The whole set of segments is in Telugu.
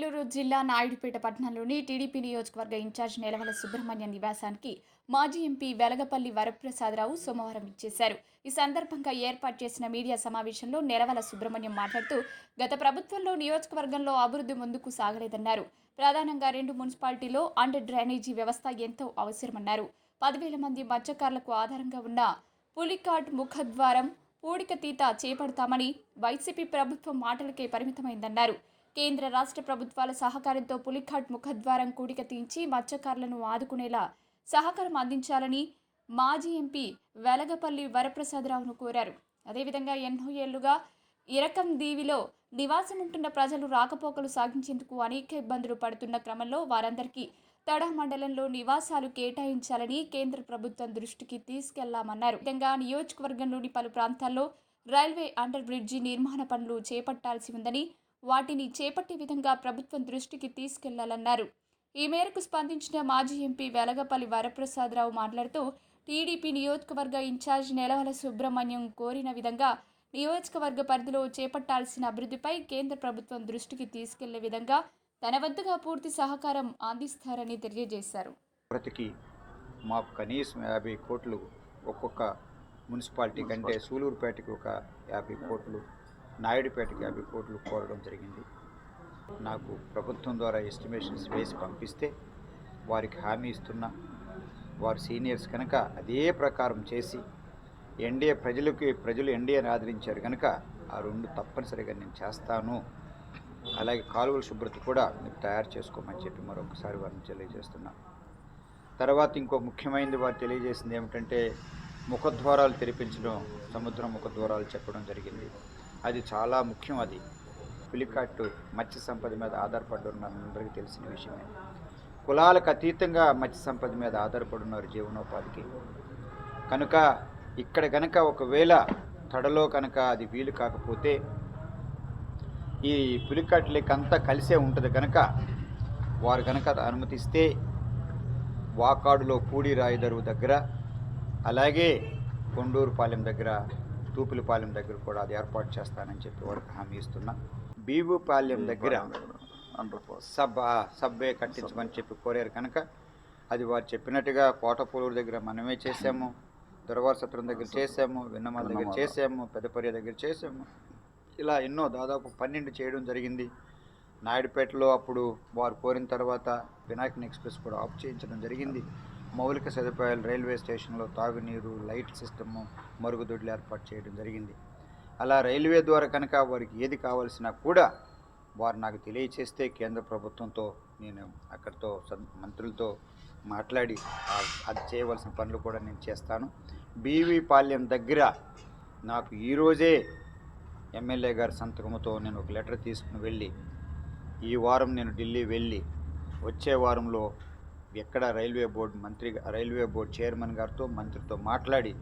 నెల్లూరు జిల్లా నాయుడుపేట పట్టణంలోని టీడీపీ నియోజకవర్గ ఇన్ఛార్జ్ నెలవల సుబ్రహ్మణ్య నివాసానికి మాజీ ఎంపీ వెలగపల్లి వరప్రసాదరావు సోమవారం ఇచ్చేశారు. ఈ సందర్భంగా ఏర్పాటు చేసిన మీడియా సమావేశంలో నెలవల సుబ్రహ్మణ్యం మాట్లాడుతూ గత ప్రభుత్వంలో నియోజకవర్గంలో అభివృద్ధి ముందుకు సాగలేదన్నారు. ప్రధానంగా రెండు మున్సిపాలిటీలో అండర్ డ్రైనేజీ వ్యవస్థ ఎంతో అవసరమన్నారు. పదివేల మంది మత్స్యకారులకు ఆధారంగా ఉన్న పులికాట్ ముఖద్వారం పూడికతీత చేపడతామని వైసీపీ ప్రభుత్వం మాటలకే పరిమితమైందన్నారు. కేంద్ర రాష్ట్ర ప్రభుత్వాల సహకారంతో పులిఘాట్ ముఖద్వారం కూడిక తీయించి మత్స్యకారులను ఆదుకునేలా సహకారం అందించాలని మాజీ ఎంపీ వెలగపల్లి వరప్రసాదరావును కోరారు. అదేవిధంగా ఎన్నో ఏళ్ళుగా ఇరకం దీవిలో నివాసం ఉంటున్న ప్రజలు రాకపోకలు సాగించేందుకు అనేక ఇబ్బందులు పడుతున్న క్రమంలో వారందరికీ తడా మండలంలో నివాసాలు కేటాయించాలని కేంద్ర ప్రభుత్వం దృష్టికి తీసుకెళ్ళామన్నారు. విధంగా నియోజకవర్గంలోని పలు ప్రాంతాల్లో రైల్వే అండర్ బ్రిడ్జి నిర్మాణ పనులు చేపట్టాల్సి ఉందని వాటిని చేపట్టే విధంగా ప్రభుత్వం దృష్టికి తీసుకెళ్ళాలన్నారు. ఈ మేరకు స్పందించిన మాజీ ఎంపీ వెలగపల్లి వరప్రసాదరావు మాట్లాడుతూ టీడీపీ నియోజకవర్గ ఇన్ఛార్జ్ నెలవల సుబ్రహ్మణ్యం కోరిన విధంగా నియోజకవర్గ పరిధిలో చేపట్టాల్సిన అభివృద్ధిపై కేంద్ర ప్రభుత్వం దృష్టికి తీసుకెళ్ళే విధంగా తన వంతుగా పూర్తి సహకారం అందిస్తారని తెలియజేశారు. ప్రతికి మాకు కనీసం యాభై కోట్లు ఒక్కొక్క మున్సిపాలిటీ కంటే సూలూరుపేటకి ఒక యాభై కోట్లు నాయుడుపేటకి యాభై కోట్లు కోరడం జరిగింది. నాకు ప్రభుత్వం ద్వారా ఎస్టిమేషన్స్ వేసి పంపిస్తే వారికి హామీ ఇస్తున్నా. వారు సీనియర్స్ కనుక అదే ప్రకారం చేసి ఎన్డీఏ ప్రజలకి ప్రజలు ఎన్డీఏని ఆదరించారు కనుక ఆ రెండు తప్పనిసరిగా నేను చేస్తాను. అలాగే కాలువల శుభ్రత కూడా మీరు తయారు చేసుకోమని చెప్పి మరొకసారి వారిని తెలియజేస్తున్నా. తర్వాత ఇంకో ముఖ్యమైనది వారు తెలియజేసింది ఏమిటంటే ముఖద్వారాలు తెరిపించడం సముద్రం ముఖద్వారాలు చెప్పడం జరిగింది. అది చాలా ముఖ్యం అది. పులికాట్టు మత్స్య సంపద మీద ఆధారపడి ఉన్న అందరికీ తెలిసిన విషయమే. కులాలకు అతీతంగా మత్స్య సంపద మీద ఆధారపడి ఉన్నారు జీవనోపాధికి. కనుక ఇక్కడ కనుక ఒకవేళ తడలో కనుక అది వీలు కాకపోతే ఈ పులికట్లకి అంతా కలిసే ఉంటుంది కనుక వారు కనుక అనుమతిస్తే వాకాడులో పూడి రాయిదరువు దగ్గర అలాగే కొండూరుపాలెం దగ్గర తూపులపాలెం దగ్గర కూడా అది ఏర్పాటు చేస్తానని చెప్పి వారికి హామీ ఇస్తున్నా. బీవుపాలెం దగ్గర సబ్ సబ్బే కట్టించమని చెప్పి కోరారు కనుక అది వారు చెప్పినట్టుగా కోటపూలూరు దగ్గర మనమే చేసాము దొరవార సత్రం దగ్గర చేసాము విన్నమాల దగ్గర చేసాము పెద్దపర్య దగ్గర చేసాము ఇలా ఎన్నో దాదాపు పన్నెండు చేయడం జరిగింది. నాయుడుపేటలో అప్పుడు వారు కోరిన తర్వాత వినాయకన్ ఎక్స్ప్రెస్ కూడా ఆఫ్ చేయించడం జరిగింది. మౌలిక సదుపాయాలు రైల్వే స్టేషన్లో తాగునీరు లైట్ సిస్టము మరుగుదొడ్లు ఏర్పాటు చేయడం జరిగింది. అలా రైల్వే ద్వారా కనుక వారికి ఏది కావాల్సినా కూడా వారు నాకు తెలియచేస్తే కేంద్ర ప్రభుత్వంతో నేను అక్కడితో మంత్రులతో మాట్లాడి అది చేయవలసిన పనులు కూడా నేను చేస్తాను. బీవీ పాల్యం దగ్గర నాకు ఈరోజే ఎమ్మెల్యే గారి సంతకంతో నేను ఒక లెటర్ తీసుకుని వెళ్ళి ఈ వారం నేను ఢిల్లీ వెళ్ళి వచ్చే వారంలో ఎక్కడ రైల్వే బోర్డు మంత్రి రైల్వే బోర్డు చైర్మన్ గారితో మంత్రితో మాట్లాడి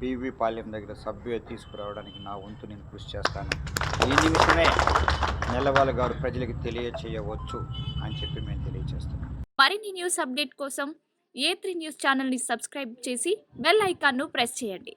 బీవీ పాలెం దగ్గర సభ్యులు తీసుకురావడానికి నా వంతు నేను కృషి చేస్తాను. ఈ నిమిషమే నెలవాళ్ళ గారు ప్రజలకు తెలియచేయవచ్చు అని చెప్పి మేము తెలియజేస్తున్నాం మరిన్ని న్యూస్ అప్డేట్ కోసం ఏ త్రీ న్యూస్ ఛానల్ని సబ్స్క్రైబ్ చేసి బెల్ ఐకాన్ను ప్రెస్ చేయండి.